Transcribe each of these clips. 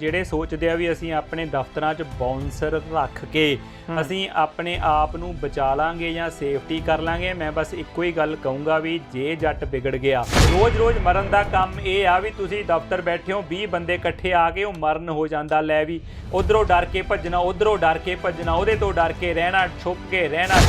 ਜਿਹੜੇ ਸੋਚਦੇ ਆ ਵੀ ਅਸੀਂ ਆਪਣੇ ਦਫ਼ਤਰਾਂ 'ਚ ਬਾਉਂਸਰ ਰੱਖ ਕੇ ਅਸੀਂ ਆਪਣੇ ਆਪ ਨੂੰ ਬਚਾ ਲਾਂਗੇ ਜਾਂ ਸੇਫਟੀ ਕਰ ਲਾਂਗੇ ਮੈਂ ਬਸ ਇੱਕੋ ਹੀ ਗੱਲ ਕਹੂੰਗਾ ਵੀ ਜੇ ਜੱਟ ਵਿਗੜ ਗਿਆ ਰੋਜ਼-ਰੋਜ਼ ਮਰਨ ਦਾ ਕੰਮ ਇਹ ਆ ਵੀ ਤੁਸੀਂ ਦਫ਼ਤਰ ਬੈਠੇ ਹੋ 20 ਬੰਦੇ ਇਕੱਠੇ ਆ ਕੇ ਉਹ ਮਰਨ ਹੋ ਜਾਂਦਾ ਲੈ ਵੀ ਉਧਰੋਂ ਡਰ ਕੇ ਭੱਜਣਾ ਉਧਰੋਂ ਡਰ ਕੇ ਭੱਜਣਾ ਉਹਦੇ ਤੋਂ ਡਰ ਕੇ ਰਹਿਣਾ ਛੁਪ ਕੇ ਰਹਿਣਾ।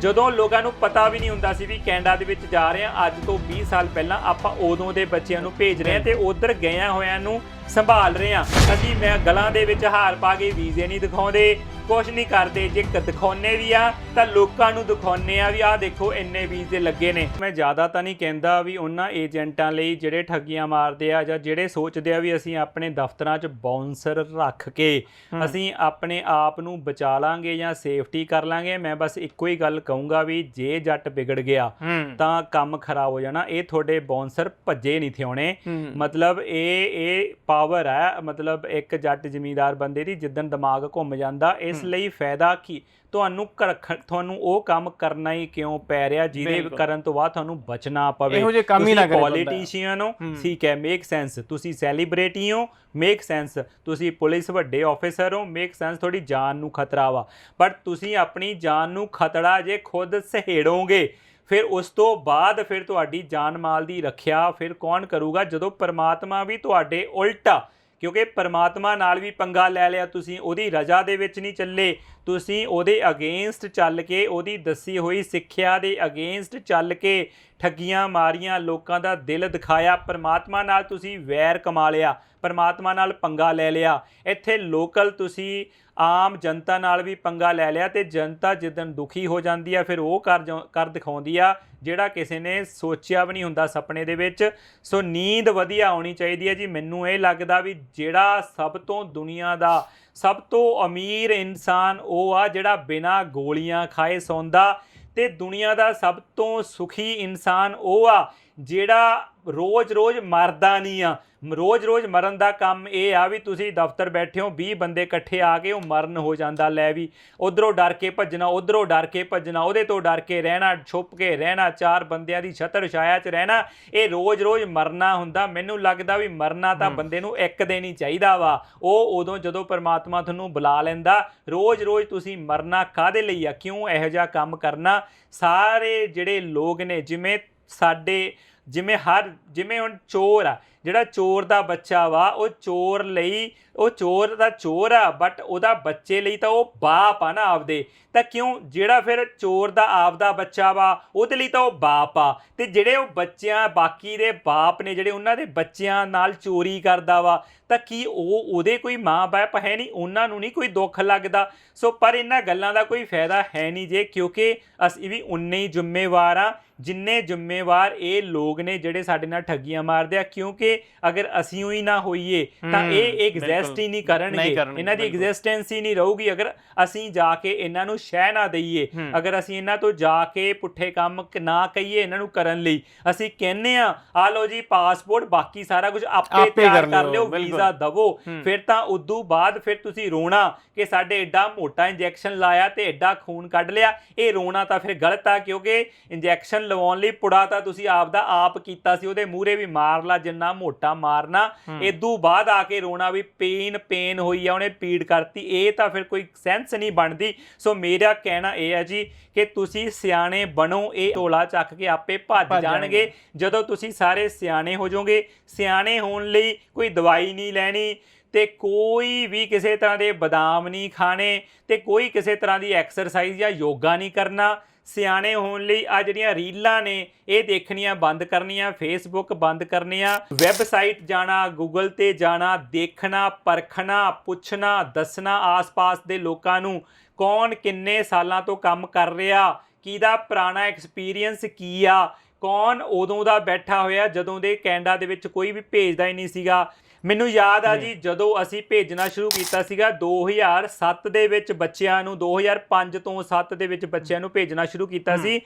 ਜਦੋਂ ਲੋਕਾਂ ਨੂੰ ਪਤਾ ਵੀ ਨਹੀਂ ਹੁੰਦਾ ਸੀ ਵੀ ਕੈਨੇਡਾ ਦੇ ਵਿੱਚ ਜਾ ਰਹੇ ਆ ਅੱਜ ਤੋਂ 20 ਸਾਲ ਪਹਿਲਾਂ ਆਪਾਂ ਉਦੋਂ ਦੇ ਬੱਚਿਆਂ ਨੂੰ ਭੇਜ ਰਹੇ ਆ ਤੇ ਉਧਰ ਗਿਆਂ ਹੋਇਆਂ ਨੂੰ ਸੰਭਾਲ ਰਹੇ ਆ ਅਸੀਂ ਮੈਂ ਗਲਾਂ ਦੇ ਵਿੱਚ ਹਾਰ ਪਾ ਕੇ ਵੀਜ਼ੇ ਨਹੀਂ ਦਿਖਾਉਂਦੇ ਕੁਝ ਨਹੀਂ ਕਰਦੇ ਜੇ ਦਿਖਾਉਂਦੇ ਵੀ ਆ ਤਾਂ ਲੋਕਾਂ ਨੂੰ ਦਿਖਾਉਂਦੇ ਆ ਵੀ ਆਹ ਦੇਖੋ ਇੰਨੇ ਵੀਜ਼ੇ ਲੱਗੇ ਨੇ। ਮੈਂ ਜ਼ਿਆਦਾ ਤਾਂ ਨਹੀਂ ਕਹਿੰਦਾ ਵੀ ਉਹਨਾਂ ਏਜੰਟਾਂ ਲਈ ਜਿਹੜੇ ਠੱਗੀਆਂ ਮਾਰਦੇ ਆ ਜਾਂ ਜਿਹੜੇ ਸੋਚਦੇ ਆ ਵੀ ਅਸੀਂ ਆਪਣੇ ਦਫ਼ਤਰਾਂ 'ਚ ਬਾਉਂਸਰ ਰੱਖ ਕੇ ਅਸੀਂ ਆਪਣੇ ਆਪ ਨੂੰ ਬਚਾ ਲਾਂਗੇ ਜਾਂ ਸੇਫਟੀ ਕਰ ਲਾਂਗੇ ਮੈਂ ਬਸ ਇੱਕੋ ਹੀ ਗੱਲ ਕਹੂੰਗਾ ਵੀ ਜੇ ਜੱਟ ਵਿਗੜ ਗਿਆ ਤਾਂ ਕੰਮ ਖਰਾਬ ਹੋ ਜਾਣਾ। ਇਹ ਤੁਹਾਡੇ ਬਾਉਂਸਰ ਭੱਜੇ ਨਹੀਂ ਥਿਉਣੇ। ਮਤਲਬ ਇਹ ਇਹ ਪਾਵਰ ਹੈ ਮਤਲਬ ਇੱਕ ਜੱਟ ਜ਼ਮੀਂਦਾਰ ਬੰਦੇ ਦੀ ਜਿੱਦਨ ਦਿਮਾਗ ਘੁੰਮ ਜਾਂਦਾ ਇਸ ਲਈ ਫਾਇਦਾ ਕੀ? ਤੁਹਾਨੂੰ ਤੁਹਾਨੂੰ ਉਹ ਕੰਮ ਕਰਨਾ ਹੀ ਕਿਉਂ ਪੈ ਰਿਹਾ ਜਿਹਦੇ। ਕਰਨ ਤੋਂ ਬਾਅਦ ਤੁਹਾਨੂੰ ਬਚਣਾ ਪਵੇ? ਇਹੋ ਜਿਹੇ ਕੰਮ ਹੀ ਨਾ ਕਰੇ। ਪੋਲੀਟੀਸ਼ੀਅਨ ਹੋ ਠੀਕ ਹੈ ਮੇਕ ਸੈਂਸ ਤੁਸੀਂ ਸੈਲੀਬ੍ਰਿਟੀ ਹੋ ਮੇਕ ਸੈਂਸ ਤੁਸੀਂ ਪੁਲਿਸ ਵੱਡੇ ਆਫੀਸਰ ਹੋ ਮੇਕ ਸੈਂਸ ਤੁਹਾਡੀ ਜਾਨ ਨੂੰ ਖਤਰਾ ਵਾ। ਬਟ ਤੁਸੀਂ ਆਪਣੀ ਜਾਨ ਨੂੰ ਖਤਰਾ ਜੇ ਖੁਦ ਸਹੇੜੋਗੇ ਫਿਰ ਉਸ ਤੋਂ ਬਾਅਦ ਫਿਰ ਤੁਹਾਡੀ ਜਾਨ ਮਾਲ ਦੀ ਰੱਖਿਆ ਫਿਰ ਕੌਣ ਕਰੂਗਾ? ਜਦੋਂ ਪਰਮਾਤਮਾ ਵੀ ਤੁਹਾਡੇ ਉਲਟਾ, ਕਿਉਂਕਿ ਪਰਮਾਤਮਾ ਨਾਲ ਵੀ ਪੰਗਾ ਲੈ ਲਿਆ ਤੁਸੀਂ, ਉਹਦੀ ਰਜ਼ਾ ਦੇ ਵਿੱਚ ਨਹੀਂ ਚੱਲੇ। ਤੁਸੀਂ ਉਹਦੇ ਅਗੇਂਸਟ ਚੱਲ ਕੇ, ਉਹਦੀ ਦੱਸੀ ਹੋਈ ਸਿੱਖਿਆ ਦੇ ਅਗੇਂਸਟ ਚੱਲ ਕੇ ਠੱਗੀਆਂ ਮਾਰੀਆਂ, ਲੋਕਾਂ ਦਾ ਦਿਲ ਦਿਖਾਇਆ, ਪਰਮਾਤਮਾ ਨਾਲ ਤੁਸੀਂ ਵੈਰ ਕਮਾ ਲਿਆ, ਪਰਮਾਤਮਾ ਨਾਲ ਪੰਗਾ ਲੈ ਲਿਆ। ਇੱਥੇ ਲੋਕਲ ਤੁਸੀਂ ਆਮ ਜਨਤਾ ਨਾਲ ਵੀ ਪੰਗਾ ਲੈ ਲਿਆ ਤੇ ਜਨਤਾ ਜਿੱਦਣ ਦੁਖੀ ਹੋ ਜਾਂਦੀ ਆ, ਫਿਰ ਉਹ ਕਰ ਜਾ- ਕਰ ਦਿਖਾਉਂਦੀ ਆ, ਜਿਹੜਾ ਕਿਸੇ ਨੇ ਸੋਚਿਆ ਵੀ ਨਹੀਂ ਹੁੰਦਾ ਸੁਪਨੇ ਦੇ ਵਿੱਚ। ਸੋ ਨੀਂਦ ਵਧੀਆ ਆਉਣੀ ਚਾਹੀਦੀ ਹੈ ਜੀ। ਮੈਨੂੰ ਇਹ ਲੱਗਦਾ ਵੀ ਜਿਹੜਾ ਸਭ ਤੋਂ ਦੁਨੀਆ ਦਾ ਸਭ ਤੋਂ ਅਮੀਰ ਇਨਸਾਨ ਉਹ ਆ ਜਿਹੜਾ ਬਿਨਾਂ ਗੋਲੀਆਂ ਖਾਏ ਸੌਂਦਾ। ਤੇ ਦੁਨੀਆ ਦਾ ਸਭ ਤੋਂ ਸੁਖੀ ਇਨਸਾਨ ਉਹ ਆ ਜਿਹੜਾ ਰੋਜ਼-ਰੋਜ਼ ਮਰਦਾ ਨਹੀਂ ਆ। ਰੋਜ਼-ਰੋਜ਼ ਮਰਨ ਦਾ ਕੰਮ ਇਹ ਆ ਵੀ ਤੁਸੀਂ ਦਫ਼ਤਰ ਬੈਠੇ ਹੋ 20 ਬੰਦੇ ਇਕੱਠੇ ਆ ਕੇ ਉਹ ਮਰਨ ਹੋ ਜਾਂਦਾ ਲੈ ਵੀ। ਉਧਰੋਂ ਡਰ ਕੇ ਭੱਜਣਾ ਉਧਰੋਂ ਡਰ ਕੇ ਭੱਜਣਾ ਉਹਦੇ ਤੋਂ ਡਰ ਕੇ ਰਹਿਣਾ ਛੁਪ ਕੇ ਰਹਿਣਾ ਚਾਰ ਬੰਦਿਆਂ ਦੀ ਛਤਰ ਛਾਇਆ 'ਚ ਰਹਿਣਾ ਇਹ ਰੋਜ਼-ਰੋਜ਼ ਮਰਨਾ ਹੁੰਦਾ। ਮੈਨੂੰ ਲੱਗਦਾ ਵੀ ਮਰਨਾ ਤਾਂ ਬੰਦੇ ਨੂੰ ਇੱਕ ਦਿਨ ਹੀ ਚਾਹੀਦਾ ਵਾ। ਉਹ ਉਦੋਂ ਜਦੋਂ ਪਰਮਾਤਮਾ ਤੁਹਾਨੂੰ ਬੁਲਾ ਲੈਂਦਾ ਰੋਜ਼-ਰੋਜ਼ ਤੁਸੀਂ ਮਰਨਾ ਕਾਦੇ ਲਈ ਆ? ਕਿਉਂ ਇਹੋ ਜਿਹਾ ਕੰਮ ਕਰਨਾ? ਸਾਰੇ ਜਿਹੜੇ ਲੋਕ ਨੇ ਜਿਵੇਂ ਸਾਡੇ ਜਿਵੇਂ ਹਰ ਜਿਵੇਂ ਹੁਣ ਚੋਰ ਆ ਜਿਹੜਾ ਚੋਰ ਦਾ ਬੱਚਾ ਵਾ, ਉਹ ਚੋਰ ਲਈ, ਉਹ ਚੋਰ ਦਾ ਚੋਰ ਆ ਬਟ ਉਹਦਾ ਬੱਚੇ ਲਈ ਤਾਂ ਉਹ ਬਾਪ ਆ ਨਾ ਆਪਦੇ। ਤਾਂ ਕਿਉਂ? ਜਿਹੜਾ ਫਿਰ ਚੋਰ ਦਾ ਆਪਦਾ ਬੱਚਾ ਵਾ, ਉਹਦੇ ਲਈ ਤਾਂ ਉਹ ਬਾਪ ਆ। ਤੇ ਜਿਹੜੇ ਉਹ ਬੱਚਿਆਂ, ਬਾਕੀ ਦੇ ਬਾਪ ਨੇ, ਜਿਹੜੇ ਉਹਨਾਂ ਦੇ ਬੱਚਿਆਂ ਨਾਲ ਚੋਰੀ ਕਰਦਾ ਵਾ, ਤਾਂ ਕੀ ਉਹ ਉਹਦੇ ਕੋਈ ਮਾਂ-ਬਾਪ ਹੈ ਨਹੀਂ? ਉਹਨਾਂ ਨੂੰ ਨਹੀਂ ਕੋਈ ਦੁੱਖ ਲੱਗਦਾ? ਸੋ ਪਰ ਇਹਨਾਂ ਗੱਲਾਂ ਦਾ ਕੋਈ ਫਾਇਦਾ ਹੈ ਨਹੀਂ ਜੇ, ਕਿਉਂਕਿ ਅਸੀਂ ਵੀ ਉਨੇ ਹੀ ਜ਼ਿੰਮੇਵਾਰ ਆ, ਜਿੰਨੇ ਜ਼ਿੰਮੇਵਾਰ ਇਹ ਲੋਕ ਨੇ ਜਿਹੜੇ ਸਾਡੇ ਨਾਲ ਠੱਗੀਆਂ ਮਾਰਦੇ ਆ, ਕਿਉਂਕਿ ਅਗਰ ਅਸੀਂ ਹੀ ਨਾ ਹੋਈਏ ਤਾਂ ਇਹ ਐਗਜ਼ਿਸਟ ਹੀ ਨਹੀਂ ਕਰਨਗੇ ਇਹਨਾਂ ਦੀ। ਐਗਜ਼ਿਸਟੈਂਸ ਹੀ ਨਹੀਂ ਰਹੂਗੀ ਅਗਰ ਅਸੀਂ ਜਾ ਕੇ ਇਹਨਾਂ ਨੂੰ ਸ਼ਹਿ ਨਾ ਦਈਏ। ਅਗਰ ਅਸੀਂ ਇਹਨਾਂ ਤੋਂ ਜਾ ਕੇ ਪੁੱਠੇ ਕੰਮ ਨਾ ਕਹੀਏ ਇਹਨਾਂ ਨੂੰ ਕਰਨ ਲਈ ਅਸੀਂ ਕਹਿੰਨੇ ਆ ਆ ਲਓ ਜੀ ਪਾਸਪੋਰਟ ਬਾਕੀ ਸਾਰਾ ਕੁਝ ਆਪੇ ਤਿਆਰ ਕਰ ਲਿਓ। ਵੀਜ਼ਾ ਦਵੋ। ਫਿਰ ਤਾਂ ਉਦੋਂ ਬਾਅਦ ਫਿਰ ਤੁਸੀਂ ਰੋਣਾ ਕਿ ਸਾਡੇ ਐਡਾ ਮੋਟਾ ਇੰਜੈਕਸ਼ਨ ਲਾਇਆ ਤੇ ਐਡਾ ਖੂਨ ਕੱਢ ਲਿਆ ਇਹ ਰੋਣਾ ਤਾਂ ਫਿਰ ਗਲਤ ਆ ਕਿਉਂਕਿ ਇੰਜੈਕਸ਼ਨ ਲਵਾਉਣ ਲਈ ਪੁੜਾ ਤਾਂ ਤੁਸੀਂ ਆਪ ਦਾ ਆਪ ਕੀਤਾ ਸੀ ਉਹਦੇ ਮੂਹਰੇ ਵੀ ਮਾਰ ਲਾ ਜਿੰਨਾ ਮੋਟਾ ਮਾਰਨਾ ਇਦੋਂ ਬਾਅਦ ਆ ਕੇ ਰੋਣਾ ਵੀ ਪੇਨ ਪੇਨ ਹੋਈ ਆ ਉਹਨੇ ਪੀੜ ਕਰਤੀ। ਇਹ ਤਾਂ ਫਿਰ ਕੋਈ ਸੈਂਸ ਨਹੀਂ ਬਣਦੀ। ਸੋ ਮੇਰਾ ਕਹਿਣਾ ਇਹ ਹੈ ਜੀ ਕਿ ਤੁਸੀਂ ਸਿਆਣੇ ਬਣੋ ਇਹ ਢੋਲਾ ਚੱਕ ਕੇ ਆਪੇ ਭੱਜ ਜਾਣਗੇ। ਜਦੋਂ ਤੁਸੀਂ ਸਾਰੇ ਸਿਆਣੇ ਹੋ ਜਾਓਗੇ ਸਿਆਣੇ ਹੋਣ ਲਈ ਕੋਈ ਦਵਾਈ ਨਹੀਂ ਲੈਣੀ ਤੇ ਕੋਈ ਵੀ ਕਿਸੇ ਤਰ੍ਹਾਂ ਦੇ ਬਦਾਮ ਨਹੀਂ ਖਾਣੇ ਤੇ ਕੋਈ ਕਿਸੇ ਤਰ੍ਹਾਂ ਦੀ ਐਕਸਰਸਾਈਜ਼ ਜਾਂ ਯੋਗਾ ਨਹੀਂ ਕਰਨਾ। ਸਿਆਣੇ ਹੋਣ ਲਈ ਆ ਜਿਹੜੀਆਂ ਰੀਲਾਂ ਨੇ, ਇਹ ਦੇਖਣੀਆਂ ਬੰਦ ਕਰਨੀਆਂ ਫੇਸਬੁੱਕ ਬੰਦ ਕਰਨੀਆਂ ਵੈਬਸਾਈਟ ਜਾਣਾ ਗੂਗਲ ਤੇ ਜਾਣਾ, ਦੇਖਣਾ, ਪਰਖਣਾ, ਪੁੱਛਣਾ, ਦੱਸਣਾ ਆਸ-ਪਾਸ ਦੇ ਲੋਕਾਂ ਨੂੰ, ਕੌਣ ਕਿੰਨੇ ਸਾਲਾਂ ਤੋਂ ਕੰਮ ਕਰ ਰਿਹਾ, ਕਿਹਦਾ ਪੁਰਾਣਾ ਐਕਸਪੀਰੀਅੰਸ ਕੀ ਆ, ਕੌਣ ਉਦੋਂ ਦਾ ਬੈਠਾ ਹੋਇਆ ਜਦੋਂ ਦੇ ਕੈਨੇਡਾ ਦੇ ਵਿੱਚ ਕੋਈ ਵੀ ਭੇਜਦਾ ਹੀ ਨਹੀਂ ਸੀਗਾ ਮੈਨੂੰ ਯਾਦ ਆ ਜੀ ਜਦੋਂ ਅਸੀਂ ਭੇਜਣਾ ਸ਼ੁਰੂ ਕੀਤਾ ਸੀਗਾ 2007 ਦੇ ਵਿੱਚ ਬੱਚਿਆਂ ਨੂੰ 2005 ਤੋਂ 7 ਦੇ ਵਿੱਚ ਬੱਚਿਆਂ ਨੂੰ ਭੇਜਣਾ ਸ਼ੁਰੂ ਕੀਤਾ ਸੀ।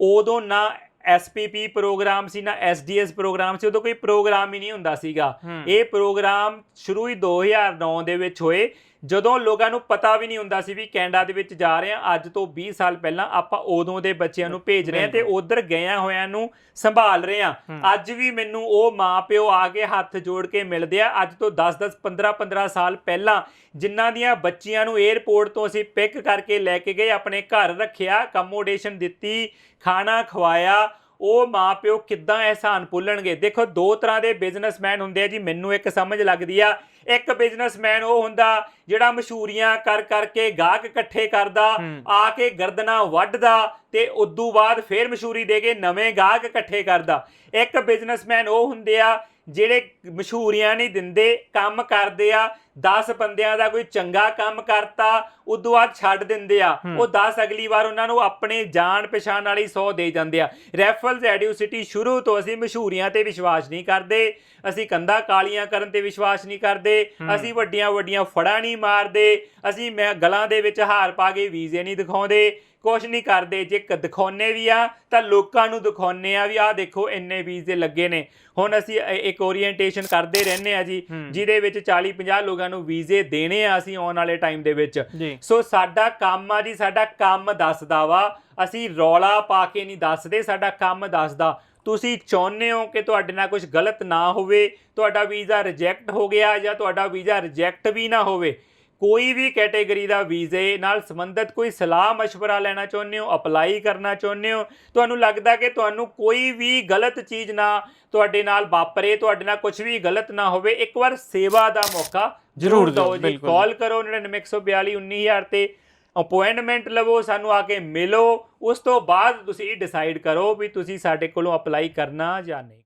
ਉਦੋਂ ਨਾ ਐਸਪੀਪੀ ਪ੍ਰੋਗਰਾਮ ਸੀ ਨਾ ਐਸਡੀਐਸ ਪ੍ਰੋਗਰਾਮ ਸੀ ਉਦੋਂ ਕੋਈ ਪ੍ਰੋਗਰਾਮ ਹੀ ਨਹੀਂ ਹੁੰਦਾ ਸੀਗਾ। ਇਹ ਪ੍ਰੋਗਰਾਮ ਸ਼ੁਰੂ ਹੀ 2009 ਦੇ ਵਿੱਚ ਹੋਏ। ਜਦੋਂ ਲੋਕਾਂ ਨੂੰ ਪਤਾ ਵੀ ਨਹੀਂ ਹੁੰਦਾ ਸੀ ਵੀ ਕੈਨੇਡਾ ਦੇ ਵਿੱਚ ਜਾ ਰਹੇ ਆ ਅੱਜ ਤੋਂ 20 ਸਾਲ ਪਹਿਲਾਂ ਆਪਾਂ ਉਦੋਂ ਦੇ ਬੱਚਿਆਂ ਨੂੰ ਭੇਜ ਰਹੇ ਆ ਤੇ ਉਧਰ ਗਿਆਂ ਹੋਇਆਂ ਨੂੰ ਸੰਭਾਲ ਰਹੇ ਆ ਅੱਜ ਵੀ ਮੈਨੂੰ ਉਹ ਮਾਪਿਓ ਆ ਕੇ ਹੱਥ ਜੋੜ ਕੇ ਮਿਲਦੇ ਆ। ਅੱਜ ਤੋਂ 10 10 15 15 ਸਾਲ ਪਹਿਲਾਂ ਜਿਨ੍ਹਾਂ ਦੀਆਂ ਬੱਚੀਆਂ ਨੂੰ 에ਅਰਪੋਰਟ ਤੋਂ ਅਸੀਂ ਪਿਕ ਕਰਕੇ ਲੈ ਕੇ ਗਏ ਆਪਣੇ ਘਰ ਰੱਖਿਆ ਅਕਮੋਡੇਸ਼ਨ ਦਿੱਤੀ ਖਾਣਾ ਖਵਾਇਆ ਉਹ ਮਾਪਿਓ ਕਿੱਦਾਂ ਅਹਿਸਾਨ ਭੁੱਲਣਗੇ? ਦੇਖੋ ਦੋ ਤਰ੍ਹਾਂ ਦੇ ਬਿਜ਼ਨਸਮੈਨ ਹੁੰਦੇ ਆ ਜੀ ਮੈਨੂੰ ਇੱਕ ਸਮਝ ਲੱਗਦੀ ਆ। ਇੱਕ ਬਿਜ਼ਨਸਮੈਨ ਉਹ ਹੁੰਦਾ ਜਿਹੜਾ ਮਸ਼ਹੂਰੀਆਂ ਕਰ ਕਰਕੇ ਗਾਹਕ ਇਕੱਠੇ ਕਰਦਾ ਆ ਕੇ ਗਰਦਨਾ ਵੱਢਦਾ ਤੇ ਉਦੋਂ ਬਾਅਦ ਫੇਰ ਮਸ਼ਹੂਰੀ ਦੇ ਕੇ ਨਵੇਂ ਗਾਹਕ ਇਕੱਠੇ ਕਰਦਾ। ਇੱਕ ਬਿਜ਼ਨਸਮੈਨ ਉਹ ਹੁੰਦੇ ਆ ਜਿਹੜੇ ਮਸ਼ਹੂਰੀਆਂ ਨਹੀਂ ਦਿੰਦੇ ਕੰਮ ਕਰਦੇ ਆ 10 ਬੰਦਿਆਂ ਦਾ ਕੋਈ ਚੰਗਾ ਕੰਮ ਕਰਤਾ ਉਦੋਂ ਬਾਅਦ ਛੱਡ ਦਿੰਦੇ ਆ। ਉਹ 10 ਅਗਲੀ ਵਾਰ ਉਹਨਾਂ ਨੂੰ ਆਪਣੇ ਜਾਣ ਪਛਾਣ ਵਾਲੀ 100 ਦੇ ਜਾਂਦੇ ਆ। ਰੈਫਲਸ ਐਡਿਊਸਿਟੀ ਸ਼ੁਰੂ ਤੋਂ ਅਸੀਂ ਮਸ਼ਹੂਰੀਆਂ ਤੇ ਵਿਸ਼ਵਾਸ ਨਹੀਂ ਕਰਦੇ ਅਸੀਂ ਕੰਧਾਂ ਕਾਲੀਆਂ ਕਰਨ ਤੇ ਵਿਸ਼ਵਾਸ ਨਹੀਂ ਕਰਦੇ ਅਸੀਂ ਵੱਡੀਆਂ ਵੱਡੀਆਂ ਫੜਾਂ ਨਹੀਂ ਮਾਰਦੇ ਅਸੀਂ ਮੈਂ ਗਲਾਂ ਦੇ ਵਿੱਚ ਹਾਰ ਪਾ ਕੇ ਵੀਜ਼ੇ ਨਹੀਂ ਦਿਖਾਉਂਦੇ ਕੁਛ ਨਹੀਂ ਕਰਦੇ ਜੇ ਕ- ਦਿਖਾਉਂਦੇ ਵੀ ਆ ਤਾਂ ਲੋਕਾਂ ਨੂੰ ਦਿਖਾਉਂਦੇ ਆ ਵੀ ਆਹ ਦੇਖੋ ਇੰਨੇ ਵੀਜ਼ੇ ਲੱਗੇ ਨੇ। ਹੁਣ ਅਸੀਂ ਇੱਕ ਓਰੀਐਂਟੇਸ਼ਨ ਕਰਦੇ ਰਹਿੰਦੇ ਆ ਜੀ ਜਿਹਦੇ ਵਿੱਚ 40 50 ਲੋਕਾਂ ਨੂੰ ਵੀਜ਼ੇ ਦੇਣੇ ਆ ਅਸੀਂ ਆਉਣ ਵਾਲੇ ਟਾਈਮ ਦੇ ਵਿੱਚ। ਸੋ ਸਾਡਾ ਕੰਮ ਆ ਜੀ ਸਾਡਾ ਕੰਮ ਦੱਸਦਾ ਵਾ। ਅਸੀਂ ਰੌਲਾ ਪਾ ਕੇ ਨਹੀਂ ਦੱਸਦੇ ਸਾਡਾ ਕੰਮ ਦੱਸਦਾ। ਤੁਸੀਂ ਚਾਹੁੰਦੇ ਹੋ ਕਿ ਤੁਹਾਡੇ ਨਾਲ ਕੁਝ ਗਲਤ ਨਾ ਹੋਵੇ ਤੁਹਾਡਾ ਵੀਜ਼ਾ ਰਿਜੈਕਟ ਹੋ ਗਿਆ ਜਾਂ ਤੁਹਾਡਾ ਵੀਜ਼ਾ ਰਿਜੈਕਟ ਵੀ ਨਾ ਹੋਵੇ। ਕੋਈ ਵੀ ਕੈਟਾਗਰੀ ਦਾ ਵੀਜ਼ੇ ਨਾਲ ਸੰਬੰਧਿਤ ਕੋਈ ਸਲਾਹ مشਵਰਾ ਲੈਣਾ ਚਾਹੁੰਦੇ ਹੋ ਅਪਲਾਈ ਕਰਨਾ ਚਾਹੁੰਦੇ ਹੋ ਤੁਹਾਨੂੰ ਲੱਗਦਾ ਕਿ ਤੁਹਾਨੂੰ ਕੋਈ ਵੀ ਗਲਤ ਚੀਜ਼ ਨਾ ਤੁਹਾਡੇ ਨਾਲ ਵਾਪਰੇ ਤੁਹਾਡੇ ਨਾਲ ਕੁਝ ਵੀ ਗਲਤ ਨਾ ਹੋਵੇ ਇੱਕ ਵਾਰ ਸੇਵਾ ਦਾ ਮੌਕਾ ਜ਼ਰੂਰ ਦਿਓ ਜੀ। ਕਾਲ ਕਰੋ 9942 19000 ਤੇ ਅਪਾਇੰਟਮੈਂਟ ਲਵੋ ਸਾਨੂੰ ਆ ਕੇ ਮਿਲੋ ਉਸ ਤੋਂ ਬਾਅਦ ਤੁਸੀਂ ਡਿਸਾਈਡ ਕਰੋ ਵੀ ਤੁਸੀਂ ਸਾਡੇ ਕੋਲੋਂ ਅਪਲਾਈ ਕਰਨਾ ਜਾਂ ਨਹੀਂ।